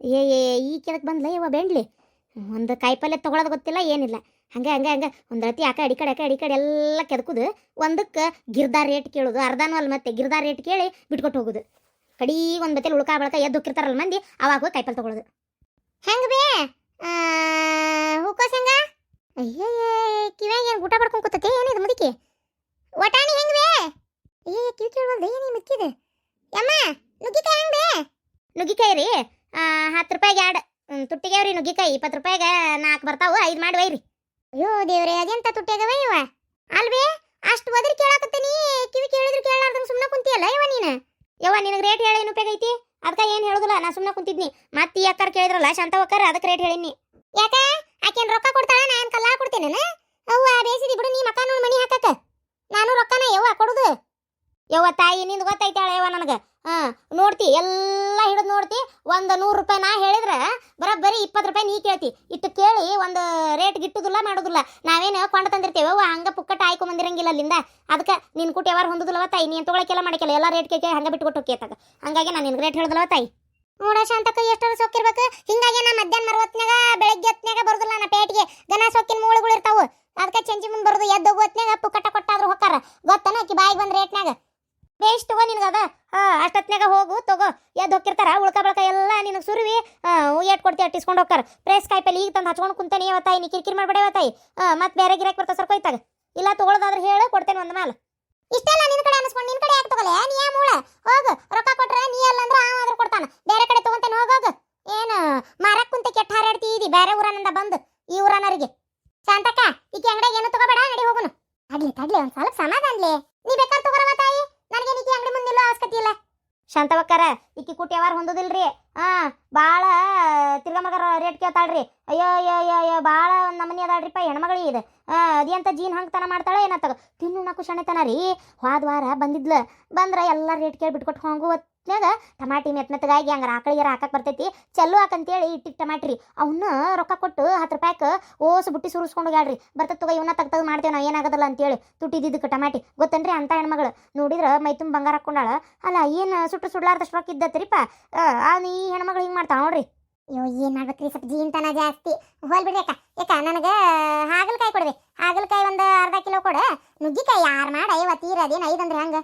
ಏ ಏ ಈ ಕೆದಕ್ಕೆ ಬಂದ್ಲ ಇವ ಬೆಂಡ್ಲಿ. ಒಂದು ಕಾಯಿಪಲ್ಲೆ ತೊಗೊಳೋದು ಗೊತ್ತಿಲ್ಲ, ಏನಿಲ್ಲ. ಹಂಗೆ ಹಂಗೆ ಹಂಗೆ. ಒಂದು ರತಿ ಆಕ ಅಡಿ ಈ ಕಡೆ, ಆ ಕಡೆ ಎಲ್ಲ ಕೆದಕುದು. ಒಂದಕ್ಕೆ ಗಿರ್ದಾ ರೇಟ್ ಕೇಳೋದು. ಅರ್ಧನೂ ಅಲ್ಲ ಮತ್ತೆ. ಗಿರ್ದಾ ರೇಟ್ ಕೇಳಿ ಬಿಟ್ಕೊಟ್ಟು ಹೋಗುದು. ಕಡೀ ಒಂದು ಬತ್ತೇಲಿ ಉಳ್ಕಾ, ಬಳಕ ಎದ್ದು ಹೋಗಿರ್ತಾರಲ್ಲ ಮಂದಿ, ಅವಾಗ ಹೋಗಿ ಕಾಯಿಪಲ್ಲೆ ತಗೊಳ್ಳೋದು ಹೆಂಗೆ ಬೇ? ಹೂಕೋಸ್ ಹೆಂಗ ಅಯ್ಯೇ ಕಿವ್ಯಾಗ ಏನು ಊಟ ಪಡ್ಕೊಂಡು ಕೂತತೆ? ಏನಿದು ಮುದುಕಿ? ಒಟಾಣಿ ಹೆಂಗ್ ಬೇ? ಏ ಕಿವಿ ಕೇಳುವಲ್ದು ಏನು ಮಿಕ್ಕಿದೆ? ಯಮ್ಮ, ನುಗ್ಗಿಕಾಯಿ ಹೆಂಗೆ ಬೇ? ನುಗ್ಗಿಕಾಯಿ ರೀ? ಹತ್ತು ರೂಪಾಯಿಗೆ ಎರಡು ತುಟ್ಟಿಗೆ ರೀ ನುಗ್ಗಿಕಾಯಿ ಇಪ್ಪತ್ತು ರೂಪಾಯಿಗೆ ನಾಲ್ಕು ಬರ್ತಾವು ಐದು ಮಾಡಿ ಒಯ್ರಿ. ಅಯ್ಯೋ ದೇವ್ರೆ ಅದೆಂತ ತುಟ್ಟಿಯಾಗವ ಇವ? ಅಲ್ವೇ ಅಷ್ಟು ಬದ್ರಿ ಕೇಳಾಕತ್ತೀನಿ ಕಿವಿ ಕೇಳಿದ್ರು ಕೇಳಾರ್ದಂಗೆ ಸುಮ್ಮನೆ ಕುಂತಿಯಲ್ಲ ಇವ ನೀನು? ಯವ್ವ ನಿನಗೆ ರೇಟ್ ಹೇಳಿ ಏನು ಉಪಯೋಗ ಐತಿ? ಅದಕ್ಕೆ ಏನು ಹೇಳೋದಿಲ್ಲ ನಾ ಸುಮ್ಮನೆ ಕುಂತಿದ್ನಿ. ಮತ್ತೆ ಈ ಅಕ್ಕಾರ ಕೇಳಿದ್ರಲ್ಲ ಶಾಂತವಕ್ಕರ ಅದಕ್ಕೆ ರೇಟ್ ಹೇಳಿನಿ ಯಾಕೆ? ಆಕೇನು ರೊಕ್ಕ ಕೊಡ್ತಾಳ? ನಾ ಏನು ಕಲ್ಲಾ ಕೊಡ್ತೇನೆ ಅವ್ವ ಬೇಸಿದಿ ಬಿಡು ನೀ ಮಕ್ಕ ನೋಡಿ ಮನಿ ಹಾಕಕ್ಕ ನಾನು ರೊಕ್ಕನ ಯವ್ವ ಕೊಡುದು. ಯವ್ವ ತಾಯಿ ನಿಂದು ಗೊತ್ತೈತಾಳ ಯವ್ವ ನನಗೆ? ಹಾಂ, ನೋಡ್ತಿ, ಎಲ್ಲ ಹಿಡಿದು ನೋಡ್ತಿ, ಒಂದು ನೂರು ರೂಪಾಯಿ ನಾ ಹೇಳಿದ್ರೆ ಬರೀ ಇಪ್ಪತ್ತು ರೂಪಾಯಿ ನೀ ಕೇಳ್ತಿ. ಇಟ್ಟು ಕೇಳಿ ಒಂದು ರೇಟ್ ಗಿಟ್ಟುದಿಲ್ಲ ಮಾಡೋದಿಲ್ಲ. ನಾವೇನು ಕೊಂಡು ತಂದಿರ್ತೀವಿ ಅವ್ವ ಹಂಗೆ ಪುಕ್ಕಟ ಆಯ್ಕೊಂಬಂದಿರಂಗಿಲ್ಲ ಅಲ್ಲಿಂದ. ಅದಕ್ಕೆ ನಿನ್ ಕೂಟ ಯಾವಾರ ಹೊಂದುದಿಲ್ಲವ ತಾಯಿ, ನೀನು ತೊಗೊಳಕ್ಕೆಲ್ಲ ಮಾಡಕ್ಕಿಲ್ಲ ಎಲ್ಲ ರೇಟ್ ಕೇಳಿ ಹಂಗೆ ಬಿಟ್ಕೊಟ್ಟು ಹೋಗ್ಯತಾಗ ಹಂಗಾಗಿ ನಾನು ನಿನ್ಗೆ ರೇಟ್ ಹೇಳಿದಲ್ವ ತಾಯಿ. ನೋಡ ಶಾಂತಕ್ಕ ಎಷ್ಟರ ಸೊಕ್ಕಿರ್ಬೇಕು ಹಿಂಗಾಗಿ ನಾ ಮಧ್ಯಾಹ್ನ ಮರವತ್ನಾಗ ಬೆಳಗ್ಗೆ ಹೊತ್ನ್ಯಾಗ ಬರುದಿಲ್ಲ ನಾ ಪೇಟಿಗೆ. ಗನ ಸೊಕ್ಕಿನ ಮೂಳುಗಳು ಇರ್ತಾವು ಅದಕ್ಕೆ ಚಂಚಿ ಮುಂದೆ ಬರೋದು, ಎದ್ದು ಹೋಗು ಹೊತ್ನ್ಯಾಗ ಪುಕ್ಕಟ ಕೊಟ್ಟಾದ್ರು ಹೊಕ್ಕಾರ. ಗೊತ್ತನ ಆಕಿ ಬಾಯಿಗೆ ಬಂದ ರೇಟ್ನಾಗ ಬೇಸ್ ತಗೋ ನಿನಗದ ಅಷ್ಟೊತ್ತಿನಾಗ ಹೋಗು, ತಗೋ. ಎದ್ದು ಹೋಗಿರ್ತಾರ ಉಳ್ಕ ಬಳಕ ಎಲ್ಲ ನಿನಗೆ ಸುರುವಿ. ಏಟ್ ಕೊಡ್ತೀವಿ ಅಟ್ಟಿಸ್ಕೊಂಡು ಹೋಗ್ತಾರ ಪ್ರೆಸ್ ಕಾಯಿಪಲ್ಲಿ ಈಗ ತಂದು ಹಚ್ಕೊಂಡು ಕುಂತಾನೆ ಇವತ್ತಾಯಿ ನೀ ಕಿರಿಕಿರಿ ತಾಯಿ. ಇವತ್ತಾಯಿ ಮತ್ತೆ ಬೇರೆ ಗಿರಾಕ್ ಬರ್ತಾ ಸರ್ಕೊಯ್ತಾಗ ಇಲ್ಲ ತಗೊಳ್ಳೋದಾದ್ರೆ ಹೇಳು, ಕೊಡ್ತೇನೆ ಒಂದು ಮ್ಯಾಲ. ಇಷ್ಟೆಲ್ಲ ನಿನ್ ಕಡೆ ಅನಿಸ್ಕೊಂಡು ನಿನ್ ಕಡೆ ಯಾಕೆ ತಗೊಲೆ? ನೀ ಯಾ ಮೂಳ? ಹೋಗು, ರೊಕ್ಕ ಕೊಟ್ರೆ ನೀ ಅಲ್ಲ ಅಂದ್ರೆ ಆ ಆದ್ರೂ ಕೊಡ್ತಾನ. ಬೇರೆ ಕಡೆ ತಗೊಂತೇನೆ ಹೋಗೋಗು ಏನು, ಮಾರಕ್ ಕುಂತ ಕೆಟ್ಟ ಹಾರಾಡ್ತಿ ಇದಿ ಬೇರೆ ಊರನಿಂದ ಬಂದು, ಈ ಊರನರಿಗೆ ಶಾಂತಕ್ಕ, ಈಕೆ ಅಂಗಡಿಗೆ ಏನು ತಗೋಬೇಡ, ನಡಿ ಹೋಗುನು. ಆಗ್ಲಿ ಆಗ್ಲಿ, ಒಂದು ಸ್ವಲ್ಪ ಸಮಾಧಾನ್ಲಿ. ನೀ ಬೇಕಾದ್ರೆ ತಗೋರವ ತಾಯಿ ನನಗೆ ಈಕೆ ಅಂಗಡಿ ಮುಂದೆ ನಿಲ್ಲೋ ಅವಶ್ಯಕತೆ ಇಲ್ಲ ಶಾಂತವಕ್ಕರ, ಈಕಿ ಕೂಟ ಯಾವಾರ ಹೊಂದೋದಿಲ್ರಿ? ಹಾ ಭಾಳ ತಿರ್ಗಮಗ ರೇಟ್ ಕೇಳ್ತಾಳ್ರಿ. ಅಯ್ಯೋ ಅಯ್ಯೋ ಅಯ್ಯೋ ಅಯ್ಯೋ ಭಾಳ ನಮನಿ ಅದಾಳ್ರಿಪ್ಪ ಹೆಣ್ಮಗಳು ಅದೇ ಅಂತ ಜೀನ್ ಹಂಗ್ತನ ಮಾಡ್ತಾಳೆ ಏನತ್ತಾಗ ತಿನ್ನು ನಾಕು ರೀ. ಹೋದ ವಾರ ಬಂದಿದ್ಲ. ಬಂದ್ರ ಎಲ್ಲ ರೇಟ್ ಕೇಳಿ ಬಿಟ್ಕೊಟ್ಟು ಹೋಗು ಹೊತ್ನ್ಯಾಗ ಟಮಾಟಿ ಮೆತ್ಮೆತ್ತಗಾಗಿ ಹಂಗಾರ ಆಕಳಿಗಾರ ಹಾಕಕ್ ಬರ್ತೈತಿ. ಚೆಲ್ಲು ಹಾಕಂತೇಳಿ ಇಟ್ಟಿಗೆ ಟಮಾಟ್ರಿ. ಅವನ್ನ ರೊಕ್ಕ ಕೊಟ್ಟು ಹತ್ತು ರೂಪಾಯಿಕ್ ಓಸ್ ಬುಟ್ಟಿ ಸುರಿಸ್ಕೊಂಡು ಹೋಗ್ಯಾಳ್ರಿ. ಬರ್ತದ ತಗೋ ಇವನ್ನ ತಗ್ತದ ಮಾಡ್ತೇವೆ ನಾವು, ಏನಾಗೋದಲ್ಲ ಅಂತೇಳಿ ತುಟ್ಟಿದ್ದಕ್ಕೆ ಟಮಾಟಿ. ಗೊತ್ತನ್ರಿ ಅಂತ ಹೆಣ್ಮಗಳು. ನೋಡಿದ್ರೆ ಮೈ ತುಂಬ ಬಂಗಾರ ಹಾಕೊಂಡಾಳ ಅಲ್ಲ, ಏನು ಸುಟ್ಟು ಸುಡ್ಲಾರ್ದಷ್ಟು ರೊಕ್ಕ ಇದ್ದತ್ರಿಪ್ಪ ಆ ಈ ಹೆಣ್ಮಗಳು ಹಿಂಗೆ ಮಾಡ್ತಾವ ನೋಡ್ರಿ. ಅಯ್ಯೋ, ಏನು ಸ್ವಲ್ಪ ಜೀನ್ತನ ಜಾಸ್ತಿ. ಹೋಲ್ ಬಿಡ್ರಿ ಅಕ್ಕ. ಯಾಕ, ನನಗೆ ಹಾಗಲಕಾಯಿ ಕೊಡ್ರಿ. ಹಾಗಲಕಾಯಿ ಒಂದು ಅರ್ಧ ಕಿಲೋ ಕೊಡು. ನುಗ್ಗಿಕಾಯಿ ಯಾರು ಮಾಡ ಐವತ್ತೀರ ತೀರ ಅದೇನು ಐದಂದ್ರೆ ಹಂಗ?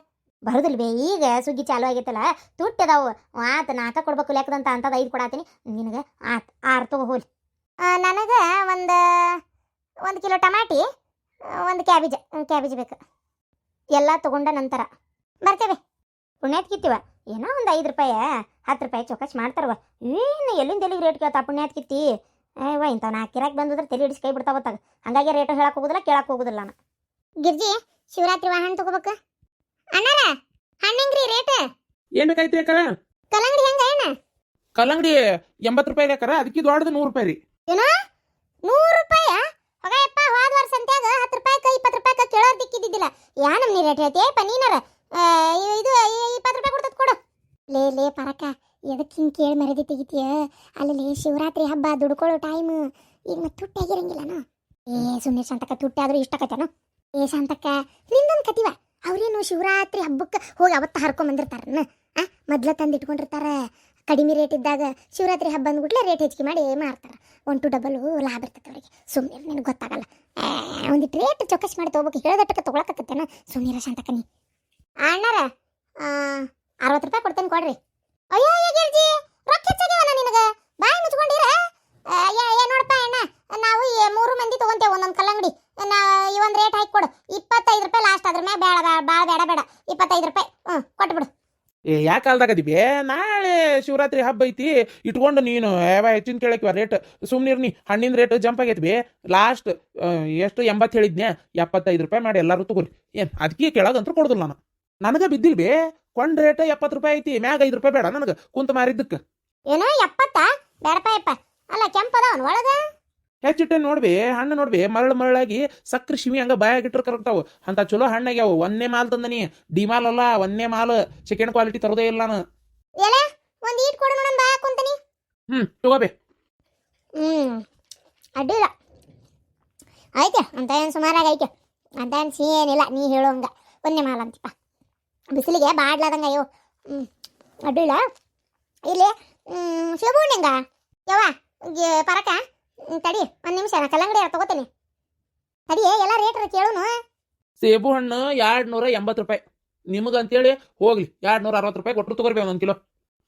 ಬರುದಿಲ್ಲ ಬೇ ಈಗ ಸುಗ್ಗಿ ಚಾಲು ಆಗೈತಲ್ಲ, ತುಟ್ಟದಾವು. ಆತ ನಾಲ್ಕ ಕೊಡ್ಬೇಕು ಲೆಕ್ಕದಂತ ಅಂತದ ಐದು ಕೊಡಾತೀನಿ. ನಿನಗೆ ಆತ್ ಆರು ತಗೋ ಹೋಲಿ. ನನಗೆ ಒಂದು ಒಂದು ಕಿಲೋ ಟಮಾಟಿ, ಒಂದು ಕ್ಯಾಬೇಜ್ ಕ್ಯಾಬೇಜ್ ಬೇಕು. ಎಲ್ಲ ತಗೊಂಡ ನಂತರ ಬರ್ತೇವೆ. ಪುಣ್ಯಾತ್ ಕಿತ್ತೀವ? ಏನೋ ಒಂದು ಐದು ರೂಪಾಯಿ, ಹತ್ತು ರೂಪಾಯಿ ಚೌಕಾಶ್ ಮಾಡ್ತಾರವ ಏನು ಎಲ್ಲಿಂದ ಎಲ್ಲಿಗೆ ರೇಟ್ ಕೇಳ್ತಾ ಪುಣ್ಯಾತ್ ಕಿತ್ತಿ? ಅಯ್ಯವ ಇಂಥವ್ ನಾಲ್ಕು ಕಿರಾಕ್ ಬಂದಿದ್ರೆ ತಲೆ ಹಿಡಿಸಿ ಕೈ ಬಿಡ್ತಾವ ತಾಗ. ಹಂಗಾಗಿ ರೇಟ್ ಹೇಳಕ್ ಹೋಗುದಿಲ್ಲ, ಕೇಳಕ್ ಹೋಗುದಿಲ್ಲ ನಾನು. ಗಿರ್ಜಿ, ಶಿವರಾತ್ರಿ ವಾಹನ ತಗೋಬೇಕು? ಅಣ್ಣಾರ ಹಣ್ಣೆಂಗ್ರಿ ರೇಟ್ ಏನ್ ಬೇಕಾಯ್ತು ಅಕ್ಕ? ಕಲ್ಲಂಗಡಿ ಹೆಂಗ ಏನ? ಕಲ್ಲಂಗಡಿ ಎಂಬತ್ತು ರೂಪಾಯಿ ಅಕ್ಕರ ಅದಕ್ಕೆ ದೊಡ್ಡದು ನೂರು ರೂಪಾಯಿ ರೀ. ನೂರು ರೂಪಾಯ? ಹೋಗಯಪ್ಪ ಹೋದ ವರ್ಷ ಸಂತ್ಯಾಗ ಹತ್ತು ರೂಪಾಯಿ ಇಪ್ಪತ್ತು ರೂಪಾಯಿಕ ಕೇಳೋರ್ ದಿಕ್ಕಿದ್ದಿಲ್ಲ ಯಾ ನಮ್ನಿ ರೇಟ್ ಹೇಳ್ತೀಯಪ್ಪ ನೀನಾರ ಇದು ಇಪ್ಪತ್ತು ರೂಪಾಯಿ ಕೊಡ್ತದ ಕೊಡು. ಲೇ ಲೇ ಪರಕ ಎದಕ್ಕೆ ಹಿಂಗೆ ಕೇಳಿ ಮರದಿ ತೆಗಿತೀಯ? ಅಲ್ಲಿ ಶಿವರಾತ್ರಿ ಹಬ್ಬ ದುಡ್ಕೊಳ್ಳೋ ಟೈಮ್ ಈಗ ಮತ್ತೆ ತುಟ್ಟಾಗಿರಂಗಿಲ್ಲನೋ ಏ ಸುಮ್ಮನೆ ಶಾಂತಕ್ಕ ತುಟ್ಟಾದ್ರೂ ಇಷ್ಟ ಕತೆನೋ ಏ ಶಾಂತಕ್ಕ ನಿಂದೊಂದು ಕತಿವ ಅವ್ರೇನು ಶಿವರಾತ್ರಿ ಹಬ್ಬಕ್ಕೆ ಹೋಗಿ ಅವತ್ತು ಹರ್ಕೊಂಬಂದಿರ್ತಾರನ್ನ ಆ, ಮೊದ್ಲ ತಂದು ಇಟ್ಕೊಂಡಿರ್ತಾರ. ಕಡಿಮೆ ರೇಟ್ ಇದ್ದಾಗ ಶಿವರಾತ್ರಿ ಹಬ್ಬ ಅಂದ್ಬಿಟ್ಲೆ ರೇಟ್ ಹೆಚ್ಚಿಗೆ ಮಾಡಿ ಮಾರ್ತಾರೆ. ಒನ್ ಟು ಡಬಲ್ ಲಾಭ ಇರ್ತೈತೆ ಅವರಿಗೆ. ಸುಮ್ಮನೆ ನಿನಗೆ ಗೊತ್ತಾಗಲ್ಲ. ಒಂದಿಟ್ಟು ರೇಟ್ ಚೌಕಸ್ ಮಾಡಿ ತೊಗೋಬೇಕು. ಹೇಳ್ದಟ್ಟಕ್ಕೆ ತೊಗೊಳಕತ್ತೇನ ಸುಮ್ಮನೆ ಶಾಂತಕನಿ ಅಣ್ಣಾರ ಅರವತ್ತು ರೂಪಾಯಿ ಕೊಡ್ತೇನೆ ಕೊಡ್ರಿ. ಅಯ್ಯೋ ಗೆಲ್ಜಿ, ರೊಕ್ಕ ಹೆಚ್ಚಾಗ್ಯಾವನ ನಿನಗೆ? ಬಾಯಿ ಮುಚ್ಕೊಂಡಿರ? ಏ ನೋಡಪ್ಪ ಅಣ್ಣ, ನಾವು ಮೂರು ಮಂದಿ ತೊಗೊಂತೇವೆ ಒಂದೊಂದು ಕಲ್ಲಂಗಡಿ. ಈ ಒಂದು ರೇಟ್ ಹಾಕಿ ಕೊಡು. ಇಪ್ಪತ್ತೈದು ರೂಪಾಯಿ ಲಾಸ್ಟ್ ಅದ್ರ ಮೇಲೆ ಬೇಡ ಭಾಳ ಬೇಡ ಬೇಡ. ಇಪ್ಪತ್ತೈದು ರೂಪಾಯಿ ಹ್ಞೂ ಕೊಟ್ಬಿಡು. ಏ ಯಾಕೆ ಅಲ್ದಾಗದಿಬಿ ನಾಳೆ ಶಿವರಾತ್ರಿ ಹಬ್ಬ ಐತಿ. ಇಟ್ಕೊಂಡು ನೀನು ಯಾವ ಹೆಚ್ಚಿನ ಕೇಳಕ್ಕಿವ ರೇಟ್ ಸುಮ್ಮನಿರ್ನಿ ಹಣ್ಣಿನ ರೇಟ್ ಜಂಪ್ ಆಗೈತಿ ಬಿ ಲಾಸ್ಟ್ ಎಷ್ಟು ಎಂಬತ್ತು ಹೇಳಿದ್ನೆ ಎಪ್ಪತ್ತೈದು ರೂಪಾಯಿ ಮಾಡಿ ಎಲ್ಲರೂ ತಗೋರಿ. ಏನು ಅದಕ್ಕೆ ಕೇಳೋದಂತೂ ಕೊಡುದಿಲ್ಲ ನಾನು. ನನಗೆ ಬಿದ್ದಿಲ್ ಬೇ ಕೊಂಡ್ ರೇಟ್ ಎಪ್ಪತ್ತು ರೂಪಾಯಿ ಐತಿ. ಮ್ಯಾಗ ಐದು ರೂಪಾಯಿ ಬೇಡ ನನಗೆ. ಕುಂತ ಮಾರಿದ್ದಕ್ಕೆ. ಏನೋ ಎಪ್ಪತ್ತ? ಬೇಡಪ್ಪ ಯಪ್ಪ ಅಲ್ಲ ಕೆಂಪದ ಒಳಗ? ಹೆಚ್ಚಿಟ್ಟೆ ನೋಡ್ಬಿ ಹಣ್ಣು ನೋಡ್ಬಿ ಮರಳು ಮರಳಾಗಿ ಸಕ್ರೆ ಶಿವಿ ಹಂಗ ಬಾಯಾಗಿಟ್ರು ಕರೆಕ್ಟಾವು ಅಂತ ಚಲೋ ಹಣ್ಣಾಗ್ಯಾವ. ಒಂದೇ ಮಾಲ್ ತಂದನಿ. ಡಿ ಮಾಲ್ ಅಲ್ಲ ಒಂದೇ ಮಾಲ್. ಸೆಕೆಂಡ್ ಕ್ವಾಲಿಟಿ ತರೋದೇ ಇಲ್ಲ ನಾನು. ಒಂದ್ ಈಟ್ ಕೊಡು ನೋಡನ್ ಬಾ ಕುಂತನಿ. ಹ್ಮ್ ತಗೋಬಿ ಹ್ಮ್ ಅಡ್ಡಿಲ್ಲ. ಐತೆ ಅಂತ ಏನು ಸುಮಾರಾಗಿ ಐತೆ ಅಂತ ಏನು ಸಿ ಏನಿಲ್ಲ ನೀ ಹೇಳೋಂಗ ಒಂದೇ ಮಾಲ್ ಅಂತಿಪ್ಪ. ಬಿಸಿಲಿಗೆ ಬಾಡ್ಲಾದಂಗ ಅಯ್ಯೋ ಹ್ಮ್ ಅಡ್ಡಿಲ್ಲ. ಇಲ್ಲಿ ಹ್ಮ್ ಶಿವಬು ಯವ್ವ ಪರಕ ತಡಿ ಒಂದ್ ನಿಮಿಷ ನಾ ಕಲ್ಲಂಗಡಿ ತಗೋತೀನಿ. ತಡಿ ಎಲ್ಲ ರೇಟ್ ಕೇಳೋನು. ಸೇಬು ಹಣ್ಣು ಎರಡ್ ನೂರ ಎಂಬತ್ತು ರೂಪಾಯಿ. ನಿಮ್ಗೆ ಅಂತೇಳಿ ಹೋಗ್ಲಿ ಎರಡ್ ನೂರ ಅರವತ್ತು ರೂಪಾಯಿ ಕೊಟ್ಟರು ತಗೋರಿ ಒಂದೊಂದು ಕಿಲೋ.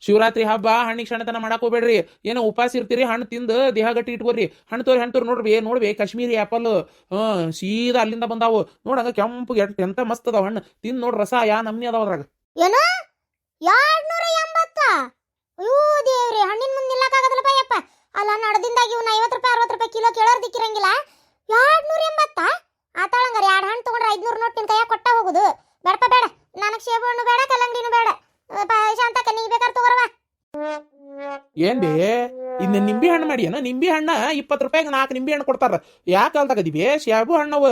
ಶಿವರಾತ್ರಿ ಹಬ್ಬ ಹಣ್ಣಿಗೆ ಕ್ಷಣತನ ಮಾಡಕ್ ಹೋಗ್ಬೇಡ್ರಿ. ಏನೋ ಉಪಾಸ ಇರ್ತೀರಿ ಹಣ್ಣು ತಿಂದು ದೇಹ ಗಟ್ಟಿ ಇಟ್ಕೋರಿ. ಹಣ್ಣು ತೋರಿ ಹಣ್ಣು ತೋರಿ ನೋಡ್ರಿ ನೋಡ್ಬಿ ಕಾಶ್ಮೀರಿ ಆಪಲ್ ಹ್ಮ್ ಸೀದಾ ಅಲ್ಲಿಂದ ಬಂದಾವು. ನೋಡಂಗ ಕೆಂಪು ಎಟ್ ಎಂತ ಮಸ್ತ್ ಅದಾವ ಹಣ್ಣು. ತಿಂದ್ ನೋಡ್ರಿ ರಸ ಯಾ ನಮ್ನಿ ಅದಾವ ಅದ್ರಾಗ. ಏನು? ಎರಡ್ನೂರ ಎಂಬತ್ತ ಅಯ್ಯೋ ದೇವ್ರಿ ಹಣ್ಣಿನ ಮುಂದೆ ನಿಲ್ಲಕ್ಕಾಗದಲ್ಲಪ್ಪ ಯಪ್ಪ ಅಲ್ಲ, ನಡ್ದಿಂದಾಗಿ ಇವ್ನ ಐವತ್ತು ರೂಪಾಯಿ, ಅರವತ್ತು ರೂಪಾಯಿ ಕಿಲೋ ಕೇಳೋರ್ ದಿಕ್ಕಿರಂಗಿಲ್ಲ. ಎರಡ್ನೂರ ಎಂಬತ್ತ? ಆತಾಳಂಗಾರ ಎರಡು ಹಣ್ಣು ತಗೊಂಡ್ರೆ ಐದ್ನೂರು ನೋಟ್ ನಿನ್ ಕೈಯಾಗ ಕೊಟ್ಟ ಹೋಗುದು. ಬೇಡಪ್ಪ, ಬೇಡ. ನನಗೆ ಸೇಬು ಹಣ್ಣು ಬೇಡ, ಕಲ್ಲಂಗಡಿನೂ ಬೇಡ. ಶಾಂತಕ್ಕ ನೀ ಬೇಕಾದ್ರೆ ತಗೋರವ ಏನ್ ಬೇ, ಇನ್ನು ನಿಂಬೆ ಹಣ್ಣು ಮಾಡಿ ನಿಂಬೆ ಹಣ್ಣ ಇಪ್ಪತ್ತು ರೂಪಾಯಿಗೆ ನಾಲ್ಕು ನಿಂಬೆ ಹಣ್ಣು ಕೊಡ್ತಾರ. ಯಾಕೆ ಅಲ್ದಾಗದಿವಿ ಸೇಬು ಹಣ್ಣವು.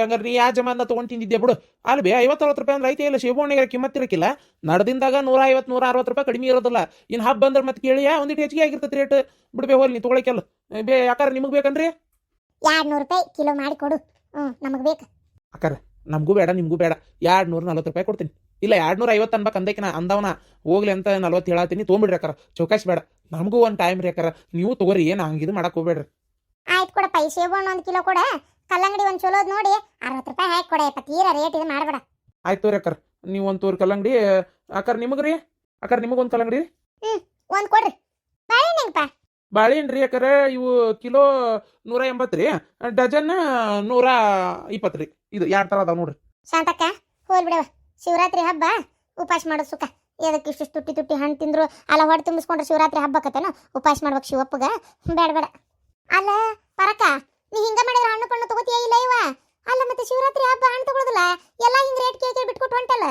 ಹಂಗಾರೆ ನೀ ಯಾ ಜಮಾನ ತಗೊಂಡ್ ತಿಂದಿದ್ದೆ ಬಿಡು. ಅಲ್ಲಿ ಬೇ ಐವತ್ತು ಅರವತ್ತು ರೂಪಾಯಿ ಅಂದ್ರೆ ಐತೆ ಇಲ್ಲ ಹಣ್ಣಿಗೆ ಕಿಮ್ಮತ್ ಇರಕ್ಕಿಲ್ಲ ನಡ್ದಿಂದಾಗ ನೂರ ಐವತ್ತು ನೂರ ಅರವತ್ತು ರೂಪಾಯಿ ಕಡಿಮೆ ಇರೋದಿಲ್ಲ. ಇನ್ನು ಹಬ್ಬ ಅಂದ್ರೆ ಮತ್ತೆ ಕೇಳಿ ಒಂದಿಟ್ಟು ಹೆಚ್ಚಿಗೆ ಆಗಿರ್ತೈತೆ ರೇಟ್. ಬಿಡ್ಬೇ ಹೋಗ್ಲಿ ನೀ ತೊಗೊಳಕ್ಕೆಲ್ಲ ಬೇ ಯಾಕಾರ ನಿಮಗೆ ಬೇಕನ್ರಿ? ಎರಡ್ನೂರು ರೂಪಾಯಿ ಕಿಲೋ ಮಾಡಿ ಕೊಡು. ಹ್ಞೂ ನಮಗೆ ಬೇಕು. ಅಕ್ಕಾರ ನಮಗೂ ಬೇಡ ನಿಮಗೂ ಬೇಡ. ಎರಡು ನೂರ ನಲ್ವತ್ತು ರೂಪಾಯಿ ಕೊಡ್ತೀನಿ. ಇಲ್ಲ ಎರಡು ನೂರ ಐವತ್ತು ಅನ್ಬೇಕು ಅಂದಕ್ಕೆ ನಾ ಅಂದವನ. ಹೋಗ್ಲಿ ಅಂತ ನಲ್ವತ್ತು ಹೇಳತ್ತೀನಿ ತೊಗೊಂಬಿಡ್ರಿ ಅಕ್ಕಾರ. ಚೌಕಾಸಿ ಬೇಡ. ನಮಗೂ ಒಂದು ಟೈಮ್ ರೀ ಅಕ್ಕಾರ. ನೀವು ತಗೋರಿ ಏನು ಹಂಗಿದು ಮಾಡಕ್ಕೆ ಹೋಗ್ಬೇಡ್ರಿ. ಆಯ್ತು ಕೊಡಪ್ಪ ಈ ಸೇಬು ಹಣ್ಣು ಒಂದು ಕಿಲೋ ಕೊಡ. ಕಲ್ಲಂಗಡಿ ಒಂದು ಚಲೋದ್ ನೋಡಿ ಅರವತ್ತು ರೂಪಾಯಿ ಹಾಕಿ ಕೊಡ ತೀರಾ ರೇಟ್ ಇದು ಮಾಡಬೇಡ. ಆಯ್ತು ತೋರಿ ಅಕ್ಕರ್ ನೀವು ಒಂದು ತೋರಿ ಕಲ್ಲಂಗಡಿ ಅಕ್ಕರ್ ನಿಮಗೆ ರೀ? ಅಕ್ಕಾರ ನಿಮಗೊಂದು ಕಲ್ಲಂಗಡಿ? ಒಂದು ಕೊಡ್ರಿ. ಬಾಳೆಹಣ್ಣು ರೀ ಅಕ್ಕರ ಇವು ಕಿಲೋ ನೂರ ಎಂಬತ್ತು ರೀ ಡಜನ್ ನೂರ ಇಪ್ಪತ್ತು ರೀ. ಇದು ಎರಡು ಥರ ಅದಾವ ನೋಡ್ರಿ. ಶಾಂತಕ್ಕ ಹೋಲ್ ಬಿಡವ ಶಿವರಾತ್ರಿ ಹಬ್ಬ ಉಪವಾಸ ಮಾಡೋದು ಸುಖ. ಎದಕ್ಕೆ ಇಷ್ಟು ತುಟ್ಟಿ ತುಟ್ಟಿ ಹಣ್ಣು ತಿಂದ್ರು ಅಲ್ಲ ಹೊಟ್ಟೆ ತುಂಬಿಸ್ಕೊಂಡ್ರೆ ಶಿವರಾತ್ರಿ ಹಬ್ಬಕ್ಕತ್ತೇನು ಉಪವಾಸ ಮಾಡ್ಬೇಕು ಶಿವಪ್ಪಗ. ಬೇಡ ಬೇಡ ಅಲ್ಲ ಪರಕ ನೀ ಹಿಂಗ ಮಾಡಿದ್ರೆ ಹಣ್ಣು ಪಣ್ಣು ತಗೋತೀಯ ಇಲ್ಲ ಇವ? ಅಲ್ಲ ಮತ್ತೆ ಶಿವರಾತ್ರಿ ಹಬ್ಬ ಹಣ್ಣು ತಗೊಳುದಿಲ್ಲ? ಎಲ್ಲ ಹಿಂಗ ರೇಟ್ ಕೇಳಿ ಕೇಳಿ ಬಿಟ್ಕೊಟ್ಟು ಹೊಂಟಲ್ಲ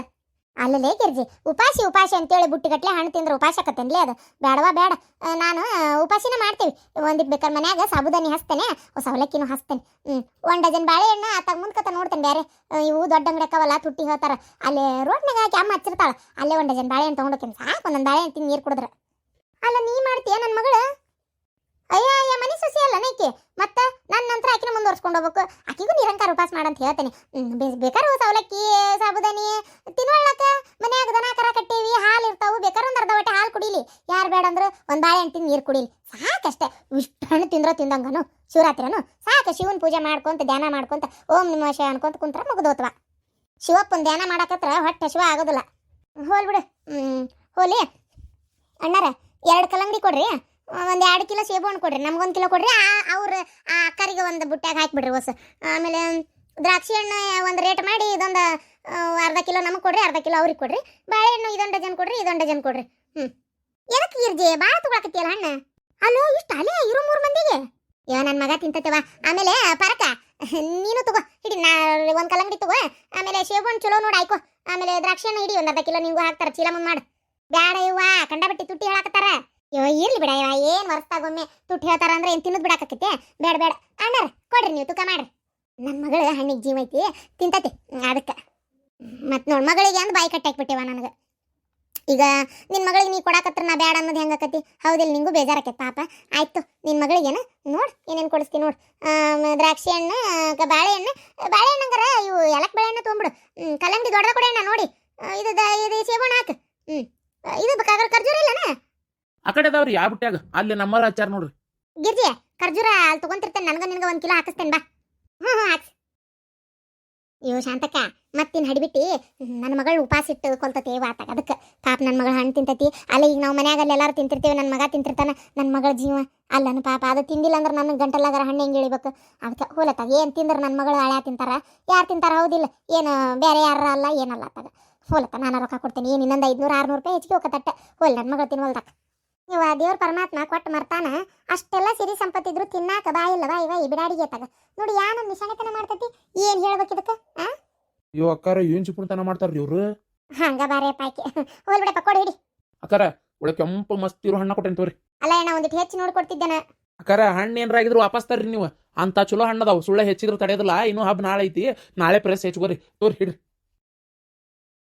ಅಲ್ಲಲೇ ಗಿರ್ಜಿ ಉಪಾಸಿ ಉಪಾಸಿ ಅಂತೇಳಿ ಬುಟ್ಟಿಗಟ್ಲೆ ಹಣ್ಣು ತಿಂದ್ರೆ ಉಪಾಸ ಆಕತ್ತೇನ್ಲೇ ಅದು? ಬೇಡವಾ ಬೇಡ ನಾನು ಉಪಾಸಿನ ಮಾಡ್ತೀವಿ. ಒಂದಿಟ್ಟು ಬೇಕಾದ್ರೆ ಮನ್ಯಾಗ ಸಾಬುದಾನಿ ಹಚ್ತೇನೆ, ಹೊಸ ಅವಲಕ್ಕಿನೂ ಹಚ್ತೇನೆ. ಹ್ಮ್, ಒಂದ್ ಡಜನ್ ಬಾಳೆಹಣ್ಣ ಆತಾಗ ಮುಂದ್ಕತ ನೋಡ್ತೇನೆ ಬೇರೆ ಇವು ದೊಡ್ಡ ಅಂಗಡಿ ಅಕ್ಕವಲ್ಲ, ತುಟ್ಟಿ ಹೇಳ್ತಾರ. ಅಲ್ಲೇ ರೋಡ್ನಾಗ ಅಮ್ಮ ಹಚ್ಚಿರ್ತಾಳ. ಅಲ್ಲೇ ಒಂದ್ ಡಜನ್ ಬಾಳೆಹಣ್ಣು ತಗೊಂಡೋಕಿನ್ ಸಾಕು ಒಂದೊಂದು ಬಾಳೆಹಣ್ಣು ತಿಂದು ನೀರು ಕುಡಿದ್ರೆ. ಅಲ್ಲ, ನೀ ಮಾಡ್ತೀಯ ನನ್ನ ಮಗಳು ಅಯ್ಯ ಅಯ್ಯ ಮನೆ ಸೊಸೆ ಅಲ್ಲ ನೈಕಿ ಮತ್ತ ನನ್ನ ನಂತರ ಮುಂದುವರ್ಸ್ಕೊಂಡು ಹೋಗ್ಬೇಕು ಆಕಿಗೂ ನಿರಂಕಾರ ಉಪವಾಸ ಮಾಡಂತ ಹೇಳ್ತೇನೆ. ಬೇಕಾರು ಸವಲಕ್ಕಿ ಸಾಬುದಾನಿ ತಿನ್ವಳ್ಳಕ ಮನ್ಯಾಗ ದನ, ಕರ ಕಟ್ಟೇವಿ, ಹಾಲು ಇರ್ತಾವು. ಬೇಕಾರು ಒಂದು ಅರ್ಧ ಹೊಟ್ಟೆ ಹಾಲು ಕುಡಿಲಿ. ಯಾರು ಬೇಡ ಅಂದ್ರೆ ಒಂದು ಬಾಳೆ ಹಣ್ಣು ನೀರು ಕುಡಿಲಿ. ಸಾಕಷ್ಟೇ. ಇಷ್ಟು ಹಣ್ಣು ತಿಂದ್ರೋ ತಿಂದಂಗನು ಶಿವರಾತ್ರಿನು ಸಾಕು ಶಿವನ ಪೂಜೆ ಮಾಡ್ಕೊಂತ, ಧ್ಯಾನ ಮಾಡ್ಕೊಂತ, ಓಂ ನಿಮ್ಮ ಶಿವ ಅನ್ಕೊಂತ ಕುಂತ್ರ ಮುಗ್ದೋತ್ವ. ಶಿವಪ್ಪನ ಧ್ಯಾನ ಮಾಡಕತ್ರ ಹೊಟ್ಟೆ ಶಿವ ಆಗೋದಿಲ್ಲ. ಹೋಲ್ ಬಿಡು. ಹೋಲಿ. ಅಣ್ಣಾರ, ಎರಡು ಕಲಂಗಡಿ ಕೊಡ್ರಿ. ಒಂದು ಎರಡು ಕಿಲೋ ಸೇಬು ಹಣ್ಣು ಕೊಡ್ರಿ ನಮ್ಗೊಂದು ಕಿಲೋ ಕೊಡ್ರಿ ಅವ್ರ, ಆ ಅಕ್ಕರಿಗೆ ಒಂದು ಬುಟ್ಟಾಗ ಹಾಕಿಬಿಡ್ರಿ ಹೊಸ. ಆಮೇಲೆ ದ್ರಾಕ್ಷಿ ಹಣ್ಣು ಒಂದು ರೇಟ್ ಮಾಡಿ ಇದೊಂದು ಅರ್ಧ ಕಿಲೋ ನಮಗೆ ಕೊಡ್ರಿ, ಅರ್ಧ ಕಿಲೋ ಅವ್ರಿಗೆ ಕೊಡ್ರಿ. ಬಾಳೆಹಣ್ಣು ಇದೊಂದು ಡಜನ್ ಕೊಡ್ರಿ, ಇದೊಂದು ಡಜನ್ ಕೊಡ್ರಿ. ಹ್ಞೂ ಎದಕ್ಕೆ ಇರ್ಜಿ? ಭಾಳ ತಗೊಳಕತ್ತಿಯಲ್ಲ ಹಣ್ಣು? ಅಲ್ಲೋ ಇಷ್ಟ ಅಲ್ಲೇ ಇರೋ ಮೂರು ಮಂದಿಗೆ? ಯೋ ನನ್ನ ಮಗ ತಿಂತತೇವ ಆಮೇಲೆ, ಪರಕ, ನೀನು ತಗೋ, ಹಿಡಿ, ನಾ ಒಂದು ಕಲ್ಲಂಗಡಿ ತಗೋ, ಆಮೇಲೆ ಸೇಬು ಹಣ್ಣು ಚಲೋ ನೋಡಿ ಆಯ್ಕೋ ಆಮೇಲೆ ದ್ರಾಕ್ಷಿ ಹಣ್ಣು ಹಿಡಿ ಒಂದು ಅರ್ಧ ಕಿಲೋ ನಿಂಗೂ ಹಾಕ್ತಾರೆ ಚೀಲ ಮುಂದೆ ಮಾಡು. ಬ್ಯಾಡ ಇವ್ವ ಕಂಡಬಟ್ಟಿ ತುಟ್ಟಿ ಹೇಳಕತ್ತಾರ. ಯೋ ಇರ್ಲಿ ಬಿಡ ಇವ ಏನ್ ವರ್ಷದಾಗೊಮ್ಮೆ ತುಟ್ಟಿ ಹೇಳ್ತಾರ ಅಂದ್ರೆ ಏನು ತಿನ್ನದ್ ಬಿಡಾಕತ್ತೈತೆ? ಬೇಡ ಬೇಡ. ಅಣ್ಣಾರ ಕೊಡ್ರಿ ನೀವು ತೂಕ ಮಾಡ್ರಿ. ನನ್ನ ಮಗಳು ಹಣ್ಣಿಗೆ ಜೀವ ಐತಿ ತಿಂತತಿ. ಅದಕ್ಕೆ. ಮತ್ತು ನೋಡ್ ಮಗಳಿಗೆ ಅಂದ್ ಬಾಯಿ ಕಟ್ಟಾಕ್ಬಿಟ್ಟಿವ ನನಗೆ. ಈಗ ನಿನ್ ಮಗಳಿಗೆ ನೀ ಕೊಡಾಕತ್ರ ನಾ ಬೇಡ ಅನ್ನೋದು ಹೆಂಗಾಕತಿ ಹೌದಿಲ್ಲ ನಿಂಗೂ ಬೇಜಾರಾಕೈತಿ ಪಾಪ. ಆಯ್ತು ನಿನ್ ಮಗಳಿಗೆ ನೋಡಿ ಏನೇನು ಕೊಡಿಸ್ತೀನಿ ನೋಡ್. ದ್ರಾಕ್ಷಿ ಹಣ್ಣು ಬಾಳೆಹಣ್ಣು ಬಾಳೆಹಣ್ಣಂಗಾರ ಇವು ಎಲಕ್ ಬಾಳೆಹಣ್ಣು ತೊಗೊಂಬಿಡು. ಕಲ್ಲಂಗಡಿ ದೊಡ್ಡ ಕೊಡೆಣ್ಣ ನೋಡಿ. ಇದು ಇದು ಸೇಬಣ್ಣ ಹಾಕು. ಆ, ಇದು ಬೇಕಾದ್ರೆ ಖರ್ಜೂರ ಇಲ್ಲನ? ಆ ಕಡೆ ಅದಾವ್ರಿ, ಯಾವ ಬಿಟ್ಟಾಗ ಅಲ್ಲಿ ನಮ್ಮರ ಹಚ್ಚಾರ ನೋಡ್ರಿ. ಗಿರ್ಜಿ, ಖರ್ಜೂರ ಅಲ್ಲಿ ತಗೊಂತಿರ್ತೇನೆ, ನನಗ ನಿನಗ ಒಂದ್ ಕಿಲೋ ಹಾಕಿಸ್ತೇನೆ ಬಾ. ಹ್ಞೂ ಹ್ಞೂ ಹಾಕ್ಸ್. ಅಯ್ಯೋ ಶಾಂತಕ್ಕ ಮತ್ತಿನ್ ಹಡಿಬಿಟ್ಟಿ? ನನ್ನ ಮಗಳ ಉಪಾಸ ಇಟ್ಟು ಕೊಲ್ತತಿ ವಾತಾಗ ಅದಕ್ಕೆ. ಪಾಪ ನನ್ನ ಮಗಳ ಹಣ್ಣು ತಿಂತತಿ. ಅಲ್ಲ ಈಗ ನಾವು ಮನ್ಯಾಗ ಅಲ್ಲಿ ಎಲ್ಲಾರು ತಿಂತಿರ್ತೇವೆ ನನ್ನ ಮಗ ತಿಂತಿರ್ತಾನ ನನ್ನ ಮಗಳ ಜೀವ. ಅಲ್ಲನ ಪಾಪ, ಅದು ತಿಂದಿಲ್ಲ ಅಂದ್ರೆ ನನ್ನ ಗಂಟಲಾಗರ ಹಣ್ಣು ಹೆಂಗೆ ಇಳಿಬೇಕು ಅದಕ್ಕೆ ಹೋಲತ್ತಾಗ ಏನು ತಿಂದ್ರೆ ನನ್ನ ಮಗಳು ಹಳ್ಯಾ ತಿಂತಾರ? ಯಾರು ತಿಂತಾರ? ಹೌದಿಲ್ಲ. ಏನು ಬೇರೆ ಯಾರ ಅಲ್ಲ, ಏನಲ್ಲ, ಅತ್ತಾಗ. ಹೋಲತ್ತ ನಾನು ರೊಕ್ಕ ಕೊಡ್ತೀನಿ. ಏನು ಇನ್ನೊಂದು ಐದುನೂರು, ಆರುನೂರು ರೂಪಾಯಿ ಹೆಚ್ಚಿಗೆ ಹೋಗತ್ತಟ್ಟ ಹೋಲ್ ನನ್ನ ಮಗಳು ತಿನ್ವಲ್ದಕ್ಕ ಇವ ದೇವ್ರ ಪರಮಾತ್ಮ ಕೊಟ್ಟು ಮರ್ತಾನ ಅಷ್ಟೆಲ್ಲ ಸಿರಿ ಸಂಪತ್ತಿದ್ರು ತಿನ್ನಾಕ ಬಾಯಿಲ್ಲ ಬಾ ಇವ ಈ ಬಿಡಾಡಿಗೆ ತಗ. ನೋಡಿ ಯಾ ನಿಶಾಣತನ ನಿಶಾನೆತನ ಮಾಡ್ತತಿ ಏನ್ ಹೇಳ್ಬೇಕು ಇದಕ್ಕ ಅಯ್ಯೋ ಅಕ್ಕಾರ ಏನ್ ಚಿಪುಣತನ ಮಾಡ್ತಾರ್ರಿ ಇವ್ರು. ಹಂಗ ಬಾರೆ ಪಾಕಿ ಹೋಲ್ ಬಿಡಪ್ಪ ಕೊಡಿ ಹಿಡಿ ಅಕ್ಕಾರ ಒಳ್ಳೆ ಕೆಂಪು ಮಸ್ತ್ ಇರೋ ಹಣ್ಣ ಕೊಟ್ಟೇನ್ ತೋರಿ. ಅಲ್ಲ ಅಣ್ಣ ಒಂದಿಟ್ಟು ಹೆಚ್ಚು ನೋಡಿ ಕೊಡ್ತಿದ್ದೇನ. ಅಕ್ಕಾರ ಹಣ್ಣು ಏನ್ರಾಗಿದ್ರು ವಾಪಸ್ ತರ್ರಿ ನೀವು. ಅಂತ ಚಲೋ ಹಣ್ಣು ಅದಾವು ಸುಳ್ಳ ಹೆಚ್ಚಿದ್ರು ತಡೆಯೋದಿಲ್ಲ ಇನ್ನೂ ಹಬ್ಬ ನಾಳೆ ಐತಿ ನಾಳೆ ಪ್ರೆಸ್ ಹೆಚ್ಚುಗೋರಿ ತೋರಿ ಹಿಡ್ರಿ